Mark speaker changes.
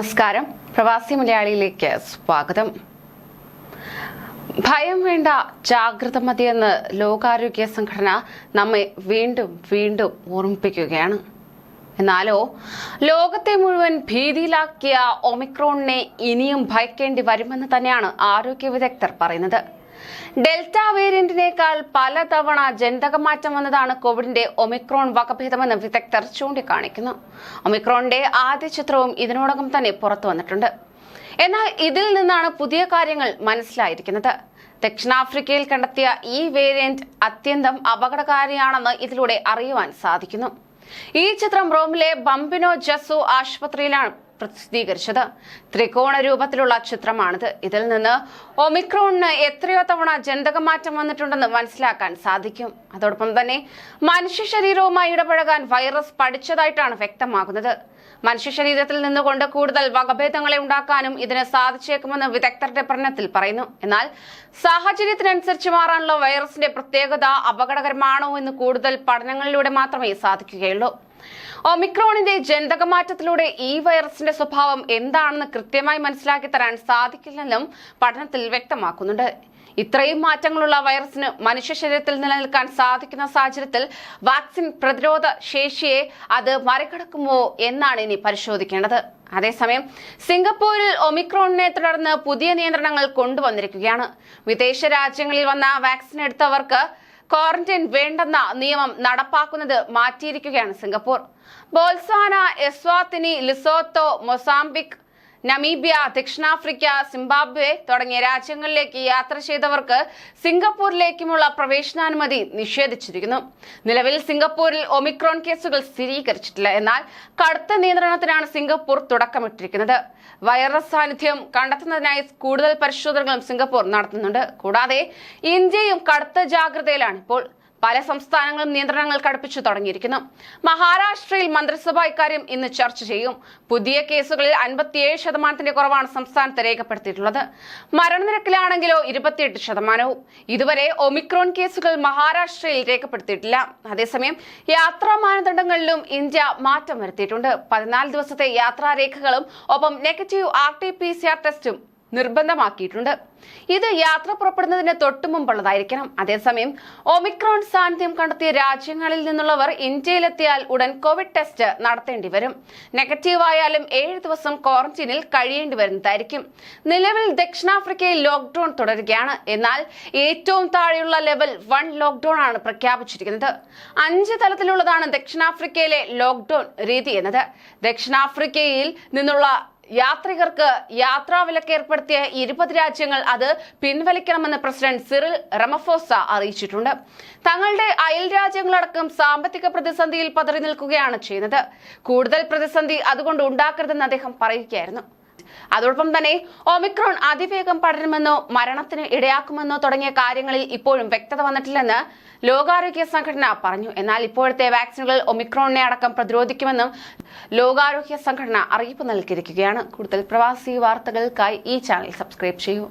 Speaker 1: നമസ്കാരം. പ്രവാസി മലയാളിയിലേക്ക് സ്വാഗതം. ഭയം വേണ്ട ജാഗ്രത മതിയെന്ന് ലോകാരോഗ്യ സംഘടന നമ്മെ വീണ്ടും വീണ്ടും ഓർമ്മിപ്പിക്കുകയാണ്. എന്നാലോ ലോകത്തെ മുഴുവൻ ഭീതിയിലാക്കിയ ഒമിക്രോണിനെ ഇനിയും ഭയക്കേണ്ടി വരുമെന്ന് തന്നെയാണ് ആരോഗ്യ വിദഗ്ധർ പറയുന്നത്. ഡെൽറ്റ വേരിയന്റിനേക്കാൾ പലതവണ ജനിതകമാറ്റം വന്നതാണ് കോവിഡിന്റെ ഒമിക്രോൺ വകഭേദമെന്ന് വിദഗ്ധർ ചൂണ്ടിക്കാണിക്കുന്നു. ഒമിക്രോണിന്റെ ആദ്യ ചിത്രവും ഇതിനോടകം തന്നെ പുറത്തു വന്നിട്ടുണ്ട്. എന്നാൽ ഇതിൽ നിന്നാണ് പുതിയ കാര്യങ്ങൾ മനസ്സിലായിരിക്കുന്നത്. ദക്ഷിണാഫ്രിക്കയിൽ കണ്ടെത്തിയ ഈ വേരിയന്റ് അത്യന്തം അപകടകാരിയാണെന്ന് ഇതിലൂടെ അറിയുവാൻ സാധിക്കുന്നു. ഈ ചിത്രം റോമിലെ ബംബിനോ ജസു ആശുപത്രിയിലാണ് പ്രസിദ്ധീകരിച്ചത്. ത്രികോണ രൂപത്തിലുള്ള ചിത്രമാണിത്. ഇതിൽ നിന്ന് ഒമിക്രോണിന് എത്രയോ തവണ ജനിതകമാറ്റം വന്നിട്ടുണ്ടെന്ന് മനസ്സിലാക്കാൻ സാധിക്കും. അതോടൊപ്പം തന്നെ മനുഷ്യ ശരീരവുമായി ഇടപഴകാൻ വൈറസ് പഠിച്ചതായിട്ടാണ് വ്യക്തമാകുന്നത്. മനുഷ്യ ശരീരത്തിൽ നിന്നുകൊണ്ട് കൂടുതൽ വകഭേദങ്ങളെ ഉണ്ടാക്കാനും ഇതിന് സാധിച്ചേക്കുമെന്ന് വിദഗ്ധരുടെ പഠനത്തിൽ പറയുന്നു. എന്നാൽ സാഹചര്യത്തിനനുസരിച്ച് മാറാനുള്ള വൈറസിന്റെ പ്രത്യേകത അപകടകരമാണോ എന്ന് കൂടുതൽ പഠനങ്ങളിലൂടെ മാത്രമേ സാധിക്കുകയുള്ളൂ. ഒമിക്രോണിന്റെ ജനിതകമാറ്റത്തിലൂടെ ഈ വൈറസിന്റെ സ്വഭാവം എന്താണെന്ന് കൃത്യമായി മനസ്സിലാക്കി തരാൻ സാധിക്കില്ലെന്നും പഠനത്തിൽ വ്യക്തമാക്കുന്നുണ്ട്. ഇത്രയും മാറ്റങ്ങളുള്ള വൈറസിന് മനുഷ്യ ശരീരത്തിൽ നിലനിൽക്കാൻ സാധിക്കുന്ന സാഹചര്യത്തിൽ വാക്സിൻ പ്രതിരോധ ശേഷിയെ അത് മറികടക്കുമോ എന്നാണ് ഇനി പരിശോധിക്കേണ്ടത്. അതേസമയം സിംഗപ്പൂരിൽ ഒമിക്രോണിനെ തുടർന്ന് പുതിയ നിയന്ത്രണങ്ങൾ കൊണ്ടുവന്നിരിക്കുകയാണ്. വിദേശ രാജ്യങ്ങളിൽ വന്ന വാക്സിൻ എടുത്തവർക്ക് ക്വാറന്റൈൻ വേണ്ടെന്ന നിയമം നടപ്പാക്കുന്നത് മാറ്റിയിരിക്കുകയാണ് Singapore. Botswana Eswatini Lesotho Mozambique Namibia ദക്ഷിണാഫ്രിക്ക സിംബാബ്വെ തുടങ്ങിയ രാജ്യങ്ങളിലേക്ക് യാത്ര ചെയ്തവർക്ക് സിംഗപ്പൂരിലേക്കുമുള്ള പ്രവേശനാനുമതി നിഷേധിച്ചിരിക്കുന്നു. നിലവിൽ സിംഗപ്പൂരിൽ ഒമിക്രോൺ കേസുകൾ സ്ഥിരീകരിച്ചിട്ടില്ല. എന്നാൽ കടുത്ത നിയന്ത്രണത്തിനാണ് സിംഗപ്പൂർ തുടക്കമിട്ടിരിക്കുന്നത്. വൈറസ് സാന്നിധ്യം കണ്ടെത്തുന്നതിനായി കൂടുതൽ പരിശോധനകളും സിംഗപ്പൂർ നടത്തുന്നുണ്ട്. കൂടാതെ ഇന്ത്യയും കടുത്ത ജാഗ്രതയിലാണ് ഇപ്പോൾ പല സംസ്ഥാനങ്ങളും നിയന്ത്രണങ്ങൾ കടുപ്പിച്ചു തുടങ്ങിയിരിക്കുന്നു. മഹാരാഷ്ട്രയിൽ മന്ത്രിസഭ ഇക്കാര്യം ഇന്ന് ചർച്ച ചെയ്യും. പുതിയ കേസുകളിൽ അൻപത്തിയേഴ് ശതമാനത്തിന്റെ കുറവാണ് സംസ്ഥാനത്ത് രേഖപ്പെടുത്തിയിട്ടുള്ളത്. മരണനിരക്കിലാണെങ്കിലോ ഇരുപത്തിയെട്ട് ശതമാനവും. ഇതുവരെ ഒമിക്രോൺ കേസുകൾ മഹാരാഷ്ട്രയിൽ രേഖപ്പെടുത്തിയിട്ടില്ല. അതേസമയം യാത്രാ മാനദണ്ഡങ്ങളിലും ഇന്ത്യ മാറ്റം വരുത്തിയിട്ടുണ്ട്. പതിനാല് ദിവസത്തെ യാത്രാരേഖകളും ഒപ്പം negative R T P C R ടെസ്റ്റും നിർബന്ധമാക്കിയിട്ടുണ്ട്. ഇത് യാത്ര പുറപ്പെടുന്നതിന് തൊട്ടു മുമ്പുള്ളതായിരിക്കണം. അതേസമയം ഒമിക്രോൺ സാന്നിധ്യം കണ്ടെത്തിയ രാജ്യങ്ങളിൽ നിന്നുള്ളവർ ഇന്ത്യയിലെത്തിയാൽ ഉടൻ കോവിഡ് ടെസ്റ്റ് നടത്തേണ്ടി വരും നെഗറ്റീവ് ആയാലും ഏഴ് ദിവസം ക്വാറന്റീനിൽ കഴിയേണ്ടി വരുന്നതായിരിക്കും നിലവിൽ ദക്ഷിണാഫ്രിക്കയിൽ ലോക്ക്ഡൌൺ തുടരുകയാണ്. എന്നാൽ ഏറ്റവും താഴെയുള്ള ലെവൽ വൺ ലോക്ക്ഡൌൺ ആണ് പ്രഖ്യാപിച്ചിരിക്കുന്നത്. അഞ്ച് തലത്തിലുള്ളതാണ് ദക്ഷിണാഫ്രിക്കയിലെ ലോക്ക്ഡൌൺ രീതി എന്നത്. ദക്ഷിണാഫ്രിക്കയിൽ നിന്നുള്ള യാത്രികർക്ക് യാത്രാ വിലക്ക് ഏർപ്പെടുത്തിയ ഇരുപത് രാജ്യങ്ങൾ അത് പിൻവലിക്കണമെന്ന് പ്രസിഡന്റ് സിറിൽ റമഫോസ അറിയിച്ചിട്ടുണ്ട്. തങ്ങളുടെ അയൽ രാജ്യങ്ങളടക്കം സാമ്പത്തിക പ്രതിസന്ധിയിൽ പതറി നിൽക്കുകയാണ് ചെയ്യുന്നത്. കൂടുതൽ പ്രതിസന്ധി അതുകൊണ്ട് ഉണ്ടാക്കരുതെന്ന് അദ്ദേഹം പറയുകയായിരുന്നു. അതോടൊപ്പം തന്നെ ഒമിക്രോൺ അതിവേഗം പടരുമെന്നോ മരണത്തിന് ഇടയാക്കുമെന്നോ തുടങ്ങിയ കാര്യങ്ങളിൽ ഇപ്പോഴും വ്യക്തത വന്നിട്ടില്ലെന്ന് ലോകാരോഗ്യ സംഘടന പറഞ്ഞു. എന്നാൽ ഇപ്പോഴത്തെ വാക്സിനുകൾ ഒമിക്രോണിനെ അടക്കം പ്രതിരോധിക്കുമെന്നും ലോകാരോഗ്യ സംഘടന അറിയിപ്പ് നൽകിയിരിക്കുകയാണ്. കൂടുതൽ പ്രവാസി വാർത്തകൾക്കായി ഈ ചാനൽ സബ്സ്ക്രൈബ് ചെയ്യൂ.